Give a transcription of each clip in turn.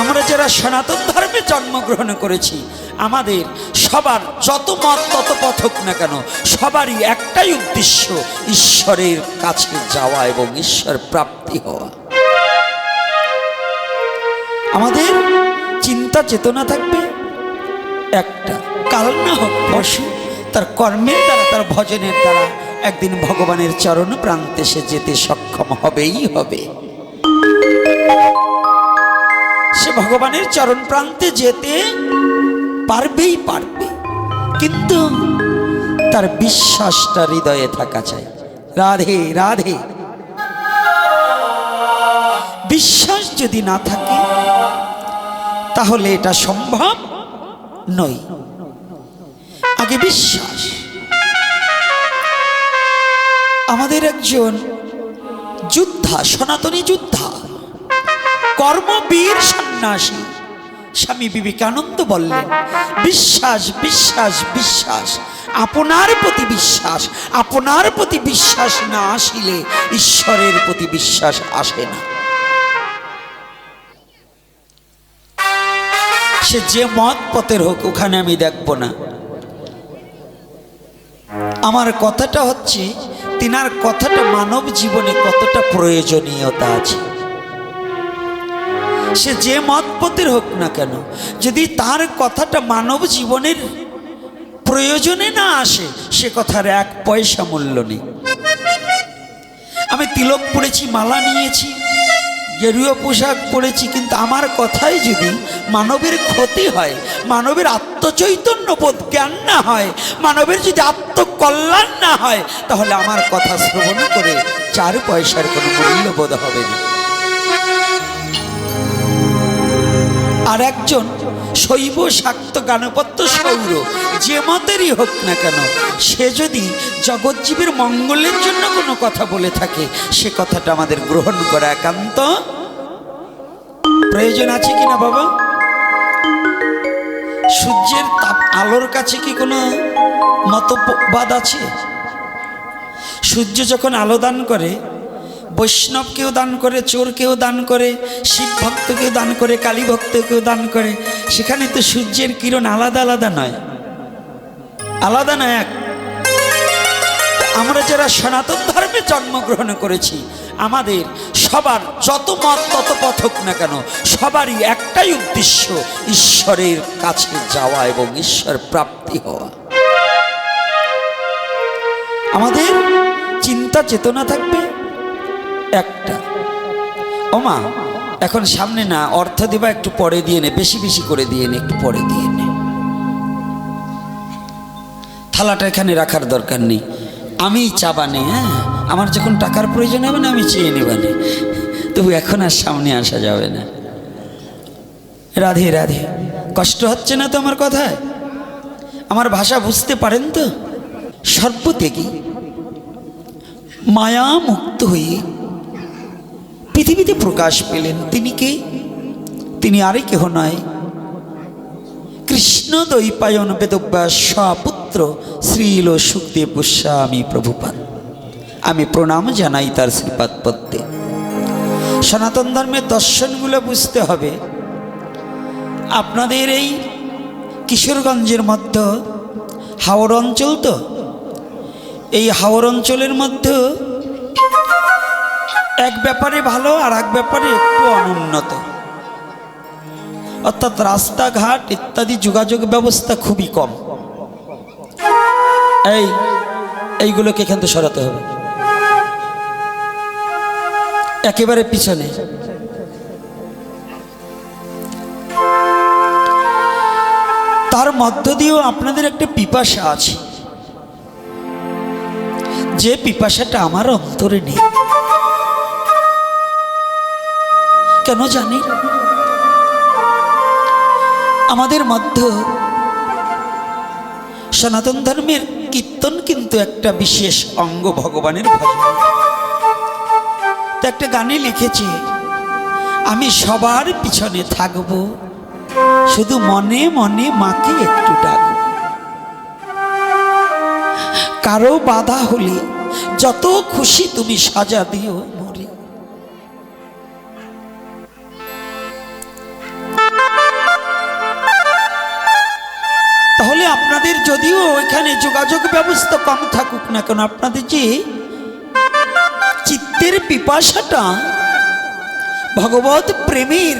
আমরা যারা সনাতন ধর্মে জন্মগ্রহণ করেছি, আমাদের সবার যত মত তত পথ হোক না কেন, সবারই একটাই উদ্দেশ্য ঈশ্বরের কাছে যাওয়া এবং ঈশ্বর প্রাপ্তি হওয়া। আমাদের চিন্তা চেতনা থাকবে, একটা কাল না হোক পশু, তার কর্মের দ্বারা, তার ভজনের দ্বারা একদিন ভগবানের চরণ প্রান্তে সে যেতে সক্ষম হবেই হবে। ভগবানের চরণ প্রান্তে যেতে পারবেই পারবে। কিন্তু তার বিশ্বাসটা হৃদয়ে থাকা চাই। রাধে রাধে। বিশ্বাস যদি না থাকে, তাহলে এটা সম্ভব নয়। আগে বিশ্বাস। আমাদের একজন যোদ্ধা, সনাতনী যোদ্ধা কর্মবীর সন্ন্যাসী। স্বামী বিবেকানন্দ বললেন, বিশ্বাস বিশ্বাস বিশ্বাস, আপনার প্রতি বিশ্বাস, আপনার প্রতি বিশ্বাস না আসিলে ঈশ্বরের প্রতি বিশ্বাস আসে না। সে যে মত পথের হোক, ওখানে আমি দেখব না। আমার কথাটা হচ্ছে, তিনার কথাটা মানব জীবনে কতটা প্রয়োজনীয়তা আছে। সে যে মত পথের হোক না কেন, যদি তার কথাটা মানব জীবনের প্রয়োজনে না আসে, সে কথার এক পয়সা মূল্য নেই। আমি তিলক পড়েছি, মালা নিয়েছি, গেরুয়া পোশাক পরেছি কিন্তু আমার কথাই যদি মানবের ক্ষতি হয়, মানবের আত্মচৈতন্য বোধ জ্ঞান না হয়, মানবের যদি আত্মকল্যাণ না হয়, তাহলে আমার কথা শ্রবণ করে চার পয়সার কোনো মূল্যবোধ হবে না। আর একজন শৈব শাক্ত গানপত্য সৌর, যে মতেরই হোক না কেন, সে যদি জগজ্জীবের মঙ্গলের জন্য কোনো কথা বলে থাকে, সে কথাটা আমাদের গ্রহণ করা একান্ত প্রয়োজন আছে কি না বাবা? সূর্যের তাপ আলোর কাছে কি কোনো মতবাদ আছে? সূর্য যখন আলো দান করে বৈষ্ণবকেও দান করে, চোরকেও দান করে, শিব ভক্তকেও দান করে, কালী ভক্তকেও দান করে, সেখানে তো সূর্যের কিরণ আলাদা আলাদা নয়। আলাদা নয় এক? আমরা যারা সনাতন ধর্মে জন্মগ্রহণ করেছি, আমাদের সবার যত মত তত পথ হোক না কেন, সবারই একটাই উদ্দেশ্য, ঈশ্বরের কাছে যাওয়া এবং ঈশ্বর প্রাপ্তি হওয়া। আমাদের চিন্তা চেতনা থাকবে একটা। ওমা, এখন সামনে না, অর্থ দিবা একটু পরে দিয়ে নে, বেশি বেশি করে দিয়ে নে, একটু পরে দিয়ে নে। থালাটা এখানে রাখার দরকার নেই। আমি চাবানে হ্যাঁ? আমার যখন টাকার প্রয়োজন হবে না, আমি চেয়ে নেবানে তবু এখন আর সামনে আসা যাবে না। রাধে রাধে, কষ্ট হচ্ছে না তো আমার কথায়? আমার ভাষা বুঝতে পারেন তো? সর্বত্যাগী মায়া মুক্ত হয়ে পৃথিবীতে প্রকাশ পেলেন তিনি কে? তিনি আরে কেহ নয় কৃষ্ণ দৈপায়ন বেদব্যাস পুত্র শ্রীল সুখদেব গোস্বামী প্রভুপাদ। আমি প্রণাম জানাই তার শ্রীপাদ পদ্মে। সনাতন ধর্মের দর্শনগুলো বুঝতে হবে। আপনাদের এই কিশোরগঞ্জের মধ্যে হাওড় অঞ্চল তো? এই হাওড় অঞ্চলের মধ্যে এক ব্যাপারে ভালো আর এক ব্যাপারে একটু অনুন্নত। অর্থাৎ রাস্তাঘাট ইত্যাদি যোগাযোগ ব্যবস্থা খুবই কম। এই, এইগুলোকে এখান থেকে সরাতে হবে। একেবারে পিছনে। তার মধ্য দিয়েও আপনাদের একটা পিপাসা আছে। যে পিপাসাটা আমার অন্তরে নেই। কেন জানি? আমাদের মধ্যে সনাতন ধর্মের কীর্তন কিন্তু একটা বিশেষ অঙ্গ ভগবানের ভজন। তো একটা গানে লিখেছে, আমি সবার পিছনে থাকব, শুধু মনে মনে মাকে একটু ডাকব। কারও বাধা হলে যত খুশি তুমি সাজা দিও আপনাদের যদিও এখানে যোগাযোগ ব্যবস্থা কম থাকুক না কেন, আপনাদের যে চিত্তের পিপাসাটা, ভগবত প্রেমের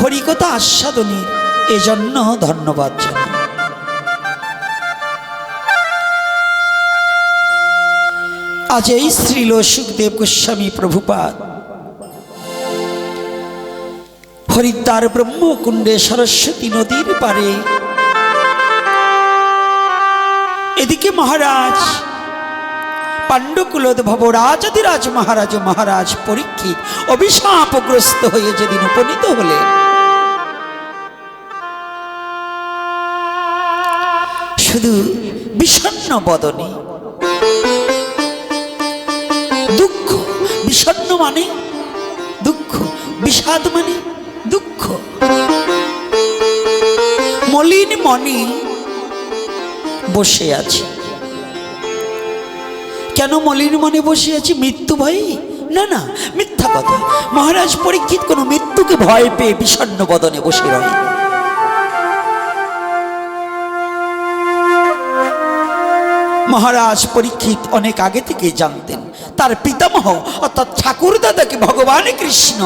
হরিকথা আস্বাদনের এজন্য ধন্যবাদ আজ এই শ্রীল সুখদেব গোস্বামী প্রভুপাদ, হরিদ্বার ব্রহ্মকুণ্ডে সরস্বতী নদীর পারে এদিকে মহারাজ। পাণ্ডকুলোদ্ভব রাজাদিরাজ মহারাজ মহারাজ পরীক্ষিত, অভিশাপগ্রস্ত হয়ে যেদিন উপনীত হলেন। শুধু বিষণ্ন বদনে। দুঃখ বিষণ্ন মানে? দুঃখ বিষাদ মানে? দুঃখ। মলিন মনে বসে আছি। কেন মলিন মনে বসে আছি? মৃত্যু ভয়ে? না না, মিথ্যা কথা। মহারাজ পরীক্ষিত কোনো মৃত্যুকে ভয় পেয়ে বিষণ্ন বদনে বসে রয় মহারাজ পরীক্ষিত অনেক আগে থেকে জানতেন। তার পিতামহ, অর্থাৎ ঠাকুরদাদাকে ভগবান কৃষ্ণ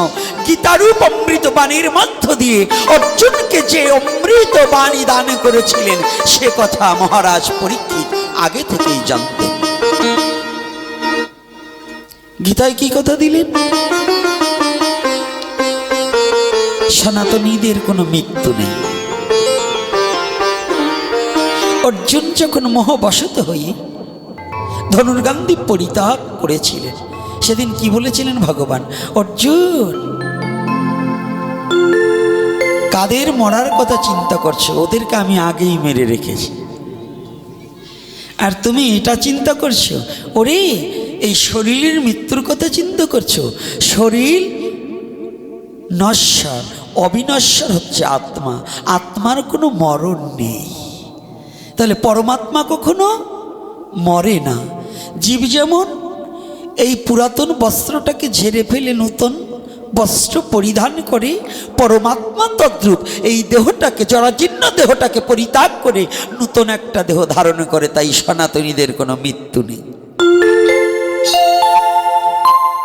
গীতারূপ অমৃত বাণীর মধ্য দিয়ে অর্জুনকে যে অমৃত বাণী দান করেছিলেন, সে কথা মহারাজ পরীক্ষিত আগে থেকেই জানতেন। গীতায় কি কথা দিলেন? সনাতনীদের কোনো মৃত্যু নেই। অর্জুন যখন মোহবশত হয়ে ধনুর্গান্ধী পরিত্যাগ করেছিলেন, সেদিন কি বলেছিলেন ভগবান? অর্জুন, কাদের মরার কথা চিন্তা করছ? ওদেরকে আমি আগেই মেরে রেখেছি। আর তুমি এটা চিন্তা করছ? ওরে, এই শরীরের মৃত্যুর কথা চিন্তা করছ? শরীর নশ্বর, অবিনশ্বর হচ্ছে আত্মা। আত্মার কোনো মরণ নেই। তাহলে পরমাত্মা কখনো মরে না। জীব যেমন এই পুরাতন বস্ত্রটাকে ঝেড়ে ফেলে নূতন বস্ত্র পরিধান করে, পরমাত্মা তদ্রূপ এই দেহটাকে, জরাজীর্ণ দেহটাকে পরিত্যাগ করে নূতন একটা দেহ ধারণ করে, তাই সনাতনীদের কোনো মৃত্যু নেই।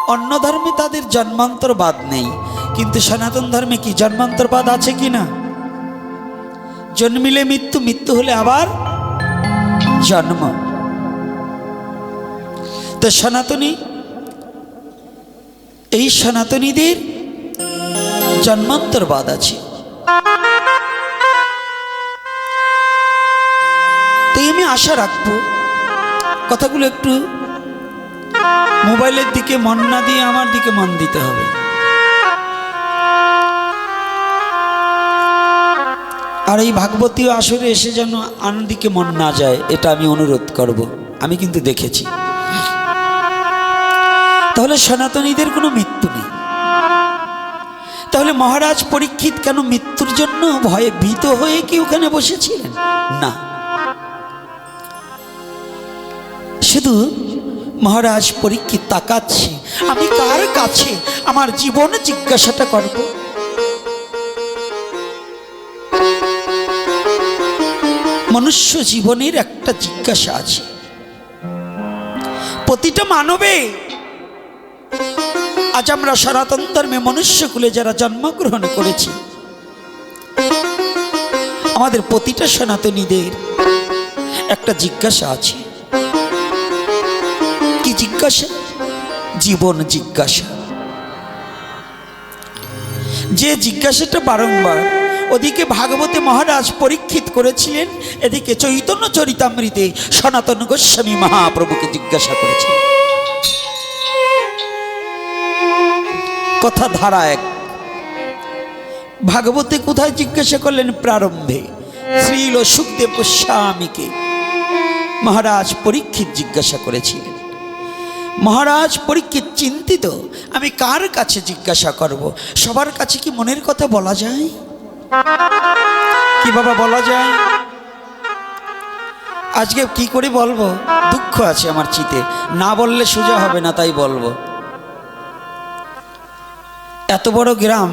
অন্য ধর্মে তাদের জন্মান্তরবাদ নেই। কিন্তু সনাতন ধর্মে কি জন্মান্তরবাদ আছে কি না জন্মিলে মৃত্যু মৃত্যু হলে আবার জন্ম। তো সনাতনী, এই সনাতনীদের জন্মান্তরবাদ আছে। তাই আমি আশা রাখব, কথাগুলো একটু মোবাইলের দিকে মন না দিয়ে আমার দিকে মন দিতে হবে। আর এই ভাগবতীয় আসরে এসে যেন আনন্দিকে মন না যায়, এটা আমি অনুরোধ করব। আমি কিন্তু দেখেছি। তাহলে সনাতনীদের কোনো মৃত্যু নেই। তাহলে মহারাজ পরীক্ষিত কেন মৃত্যুর জন্য ভয়ে ভীত হয়ে কি ওখানে বসেছিলেন? না। শুধু মহারাজ পরীক্ষিত তাকাচ্ছে। আমি কার কাছে আমার জীবন জিজ্ঞাসাটা করব? মনুষ্য জীবনের একটা জিজ্ঞাসা আছে। প্রতিটা মানবে। আজ আমরা সনাতন ধর্মে মনুষ্যকুলে যারা জন্মগ্রহণ করেছি, আমাদের প্রতিটা সনাতনীদের একটা জিজ্ঞাসা আছে। কি জিজ্ঞাসা? জীবন জিজ্ঞাসা। যে জিজ্ঞাসাটা বারংবার ওদিকে ভাগবতে মহারাজ পরীক্ষিত করেছিলেন। এদিকে চৈতন্য চরিতামৃতে সনাতন গোস্বামী মহাপ্রভুকে জিজ্ঞাসা করেছিলেন কথা ধারা এক। ভাগবতে কোথায় জিজ্ঞাসা করলেন প্রারম্ভে? শ্রীল সুখদেব গোস্বামীকে। মহারাজ পরীক্ষিত জিজ্ঞাসা করেছিলেন। মহারাজ পরীক্ষিত চিন্তিত, আমি কার কাছে জিজ্ঞাসা করব? সবার কাছে কি মনের কথা বলা যায়? কি বাবা বলা যায় আজকে কি করে বলব? দুঃখ আছে আমার চিতে। না বললে সোজা হবে না, তাই বলব। এত বড় গ্রাম,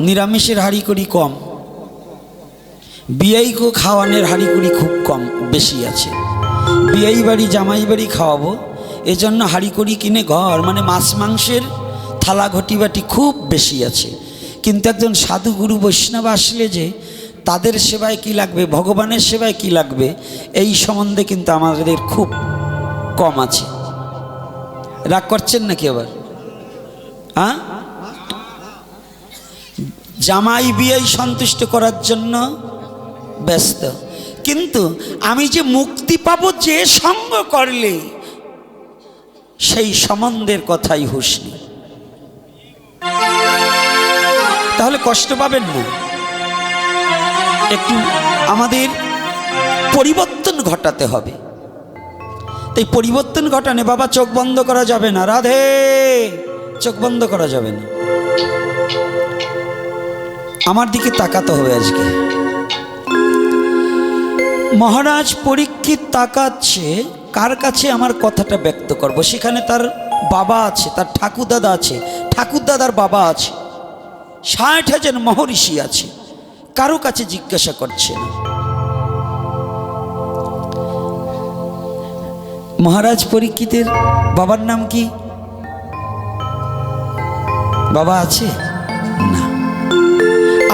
নিরামিষের হাড়ি করি কম বিয়াইকে খাওয়ানোর হাঁড়িকুড়ি খুব কম, বেশি আছে। বিয়াই বাড়ি, জামাই বাড়ি খাওয়াবো, এজন্য হাঁড়িকুড়ি কিনে ঘর মানে মাছ মাংসের থালা ঘটি বাটি খুব বেশি আছে। কিন্তু একজন সাধু গুরু বৈষ্ণব আসলে যে তাদের সেবায় কি লাগবে, ভগবানের সেবায় কি লাগবে, এই সম্বন্ধে কিন্তু আমাদের খুব কম আছে। রাগ করছেন নাকি আবার? হ্যাঁ? জামাই বিয়াই সন্তুষ্ট করার জন্য ব্যস্ত। কিন্তু আমি যে মুক্তি পাবো যে সঙ্গ করলে, সেই সম্বন্ধের কথাই হুশ নেই। তাহলে কষ্ট পাবেন না একটু আমাদের পরিবর্তন ঘটাতে হবে। তাই পরিবর্তন ঘটানে বাবা চোখ বন্ধ করা যাবে না। রাধে, চোখ বন্ধ করা যাবে না। আমার দিকে তাকাতে হবে আজকে। মহারাজ পরীক্ষিত তাকাচ্ছে, কার কাছে আমার কথাটা ব্যক্ত করব? সেখানে তার বাবা আছে, তার ঠাকুরদাদা আছে। ঠাকুরদাদার বাবা আছে। ষাট হাজার মহর্ষি আছে, কারও কাছে জিজ্ঞাসা করছে না। মহারাজ পরীক্ষিতের বাবার নাম কি? বাবা আছে? না।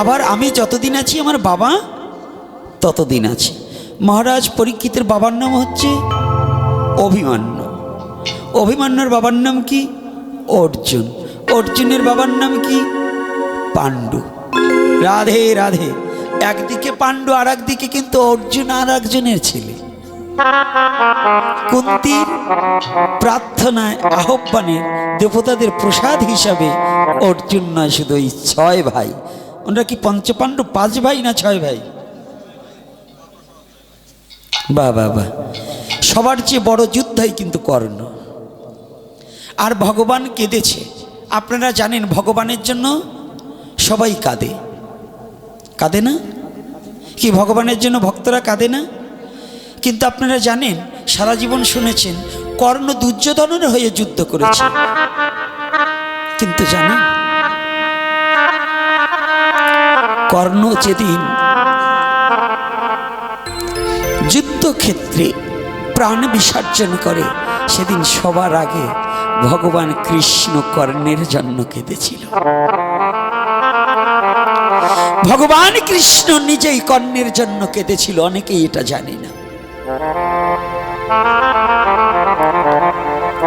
আবার আমি যতদিন আছি আমার বাবা, ততদিন আছে। মহারাজ পরীক্ষিতের বাবার নাম হচ্ছে অভিমান্য। অভিমান্যর বাবার নাম কি? অর্জুন। অর্জুনের বাবার নাম কি? পাণ্ডু। রাধে রাধে। একদিকে পাণ্ডু আর একদিকে কিন্তু অর্জুন আর একজনের ছেলে। কুন্তির প্রার্থনায়, আহ্বানে দেবতাদের প্রসাদ হিসাবে অর্জুন নয়, শুধু ওই ছয় ভাই। ওনারা কি পঞ্চপাণ্ডব পাঁচ ভাই না ছয় ভাই? বা বাহ। সবার চেয়ে বড় যুদ্ধই কিন্তু কর্ণ। আর ভগবান কেঁদেছে। আপনারা জানেন, ভগবানের জন্য সবাই কাঁদে। কাঁদে না? কি ভগবানের জন্য ভক্তরা কাঁদে না? কিন্তু আপনারা জানেন, সারা জীবন শুনেছেন, কর্ণ দুর্যোধনের হয়ে যুদ্ধ করেছে। কিন্তু জানেন, কর্ণ যেদিন যুদ্ধক্ষেত্রে প্রাণ বিসর্জন করে, সেদিন সবার আগে ভগবান কৃষ্ণ কর্ণের জন্য কেঁদেছিল। ভগবান কৃষ্ণ নিজেই কর্ণের জন্য কেঁদেছিল, অনেকেই এটা জানে না।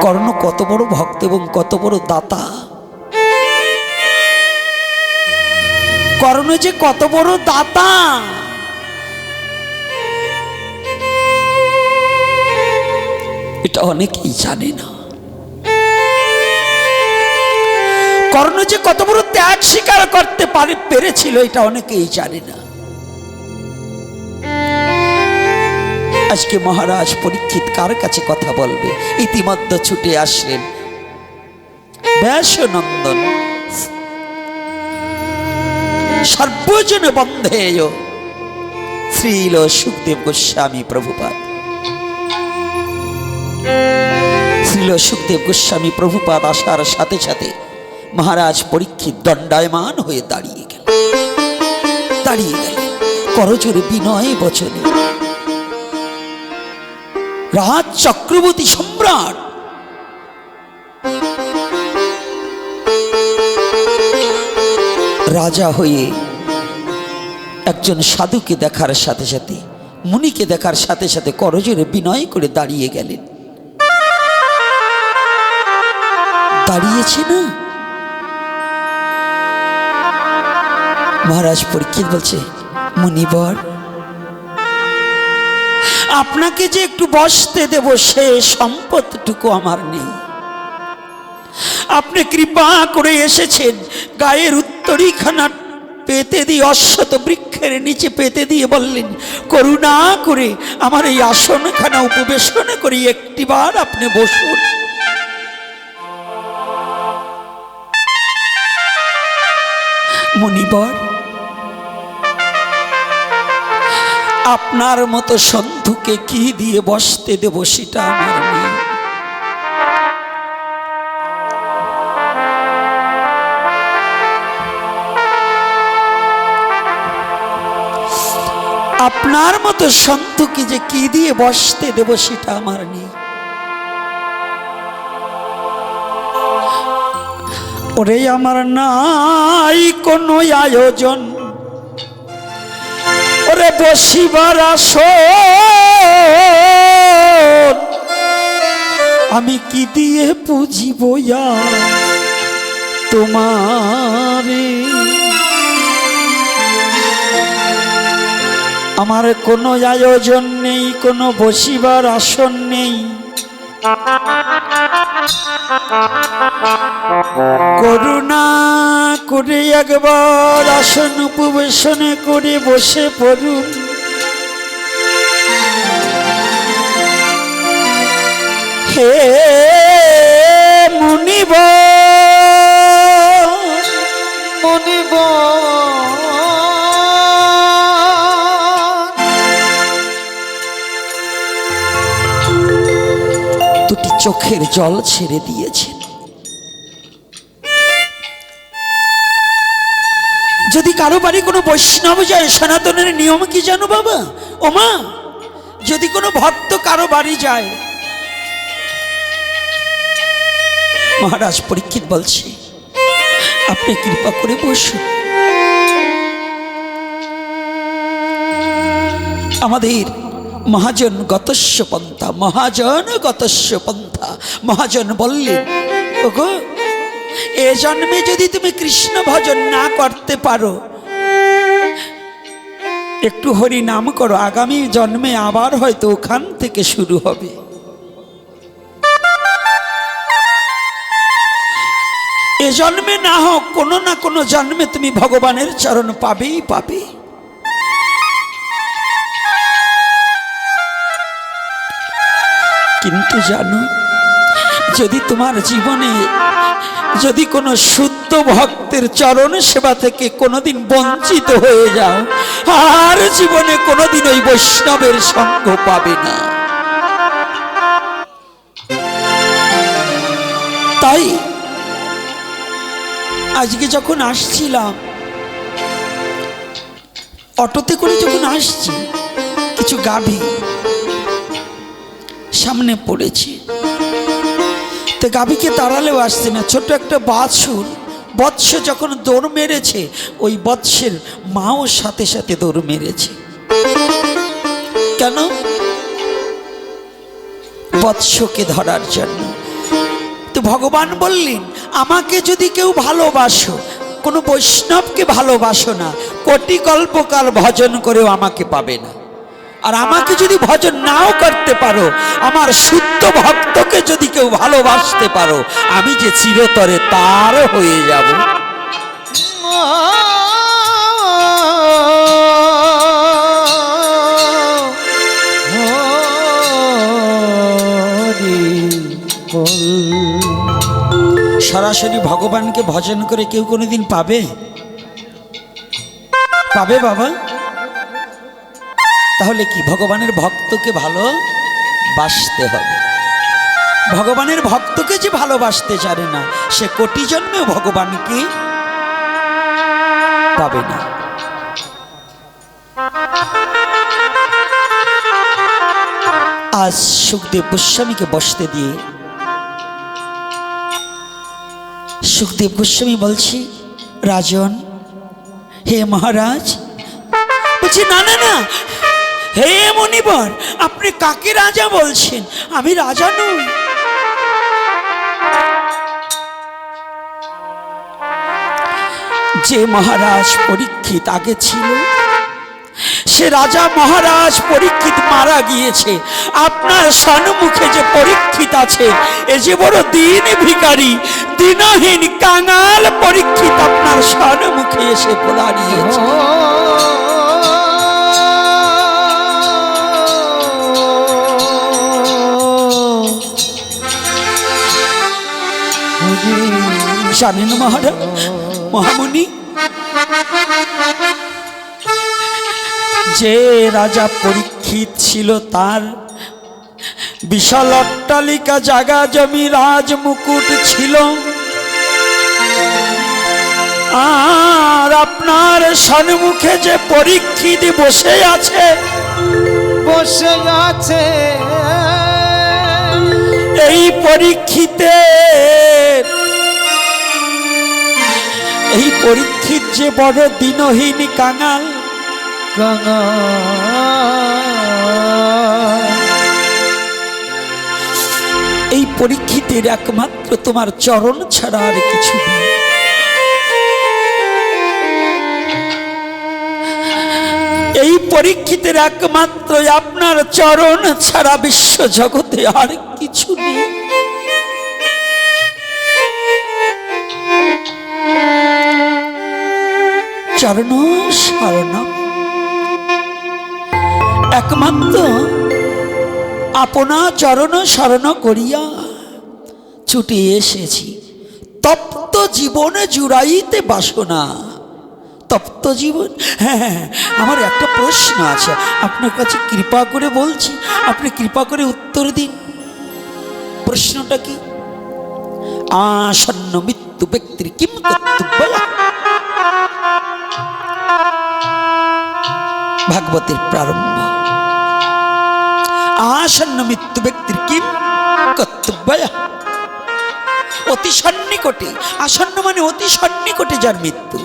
কর্ণ কত বড় ভক্ত এবং কত বড় দাতা। কর্ণ যে কত বড় দাতা। এটা অনেকেই জানে না। কর্ণ যে কত বড় ত্যাগ স্বীকার করতে পারে, পেরেছিল, এটা অনেকেই জানে না। আজকে মহারাজ পরীক্ষিত কার কাছে কথা বলবে? ইতিমধ্যে ছুটে আসলেন। ব্যাসনন্দন। সর্বজন বন্ধেয়। শ্রীল সুখদেব গোস্বামী প্রভুপাদ। শ্রীল সুখদেব গোস্বামী প্রভুপাদ আসার সাথে সাথে মহারাজ পরীক্ষিত দণ্ডায়মান হয়ে দাঁড়িয়ে গেল দাঁড়িয়ে গেল করজোরে বিনয় বচনে, রাজ চক্রবর্তী সম্রাট! রাজা হয়ে একজন সাধুকে দেখার সাথে সাথে, মুনিকে দেখার সাথে সাথে করজোরে বিনয় করে দাঁড়িয়ে গেলেন। দাঁড়িয়েছে না? মহারাজ পরীক্ষিত বলছে, মুনিবর, আপনাকে যে একটু বসতে দেব, সে সম্পদটুকু আমার নেই। আপনি কৃপা করে এসেছেন, গায়ের উত্তরীখানা পেতে দিয়ে অশ্বত বৃক্ষের নিচে পেতে দিয়ে বললেন, করুণা করে আমার এই আসনখানা উপবেশন করি, একটিবার আপনি বসুন। মণিবর আপনার মতো সন্ধুকে কি দিয়ে বসতে দেব সেটা আমার নেই। আপনার মতো সন্তকে যে কি দিয়ে বসতে দেব সেটা আমার নেই। ওরে আমার নাই কোনো আয়োজন। ওরে বসিবার আসন। আমি কি দিয়ে পুজিব তোমারে? আমার কোনো আয়োজন নেই, কোনো বসিবার আসন নেই। করুণা করে একবার আসন উপবেশনে করে বসে পড়ুন। হে মুনিব মনিব চোখের জল ছেড়ে দিয়েছেন। যদি কারও বাড়ি কোনো বৈষ্ণব যায়, সনাতনের নিয়ম কি জানো বাবা? ওমা, যদি কোনো ভক্ত কারও বাড়ি যায়, মহারাজ পরীক্ষিত বলছি, আপনি কৃপা করে বসুন। আমাদের মহাজন গতস্য পন্থা, মহাজন গতস্য পন্থা। মহাজন বললেন ওগো, এ জন্মে যদি তুমি কৃষ্ণ ভজন না করতে পারো, একটু হরি নাম করো, আগামী জন্মে আবার হয়তো ওখান থেকে শুরু হবে। এ জন্মে না হোক, কোনো না কোনো জন্মে তুমি ভগবানের চরণ পাবেই পাবে। কিন্তু জানো, যদি তোমার জীবনে, যদি কোনো শুদ্ধ ভক্তের চরণ সেবা থেকে কোনোদিন বঞ্চিত হয়ে যাও, আর জীবনে কোনোদিন ওই বৈষ্ণবের সঙ্গ পাবে না। তাই আজকে যখন আসছিলাম, অটোতে করে যখন আসছি, কিছু গাভী সামনে পড়েছি। তো গাভীকে তাড়ালেও আসছে না ছোট একটা বাছুর। বৎস যখন দৌড় মেরেছে, ওই বৎসের মাও সাথে সাথে দৌড় মেরেছে। কেন? বৎসকে ধরার জন্য। তো ভগবান বললেন, আমাকে যদি কেউ ভালোবাসো, কোনো বৈষ্ণবকে ভালোবাসো না, কোটি কল্পকাল ভজন করেও আমাকে পাবে না। আর আমাকে যদি ভজন নাও করতে পারো, আমার শুদ্ধ ভক্তকে যদি কেউ ভালোবাসতে পারো, আমি যে চিরতরে তার হয়ে যাব। সরাসরি ভগবানকে ভজন করে কেউ কোনোদিন পাবে? পাবে বাবা? তাহলে কি ভগবানের ভক্তকে ভালো বাসতে হবে? ভগবানের ভক্তকে যে ভালোবাসতে জানে না, সে কোটি জন্মেও ভগবানকে পাবে না। আজ সুখদেব গোস্বামীকে বসতে দিয়ে সুখদেব গোস্বামী বলছি, রাজন, হে মহারাজ, বলছি, না না না হে মণিবর আপনি কাকে রাজা বলছেন? আমি রাজা নই। যে মহারাজ পরীক্ষিত আগে ছিল সে রাজা মহারাজ পরীক্ষিত মারা গিয়েছে। আপনার সম্মুখে যে পরীক্ষিত আছে এ যে বড় দিন ভিকারি দিনহীন কাঙাল পরীক্ষিত আপনার সম্মুখে এসে দাঁড়িয়েছে জানেন মহারাজ? মহামণি যে রাজা পরীক্ষিত ছিল তার বিশাল অট্টালিকা জাগা জমি রাজ মুকুট ছিল। আর আপনার সন্মুখে যে পরীক্ষিত বসে আছে বসে আছে। এই পরীক্ষিতে এই পরীক্ষিত যে বড় দিনহীন কাঙাল। এই পরীক্ষিতের একমাত্র তোমার চরণ ছাড়া আর কিছু নেই। এই পরীক্ষিতের একমাত্র আপনার চরণ ছাড়া বিশ্ব জগতে আর কিছু নেই। চরণ শরণ। একমাত্র আপনা চরণ শরণ করিয়া ছুটে এসেছি। তপ্ত জীবনে জুড়াইতে বাসনা। তপ্ত জীবন হ্যাঁ হ্যাঁ হ্যাঁ, আমার একটা প্রশ্ন আছে। আপনার কাছে কৃপা করে বলছি আপনি কৃপা করে উত্তর দিন। প্রশ্নটা কি? আসন্ন মৃত্যু ব্যক্তির কিম ভাগবতের প্রারম্ভ আসন্ন মৃত্যু ব্যক্তির কিম কর্তব্য অতি সন্নিকটে আসন্ন মানে অতি সন্নিকটে যার মৃত্যু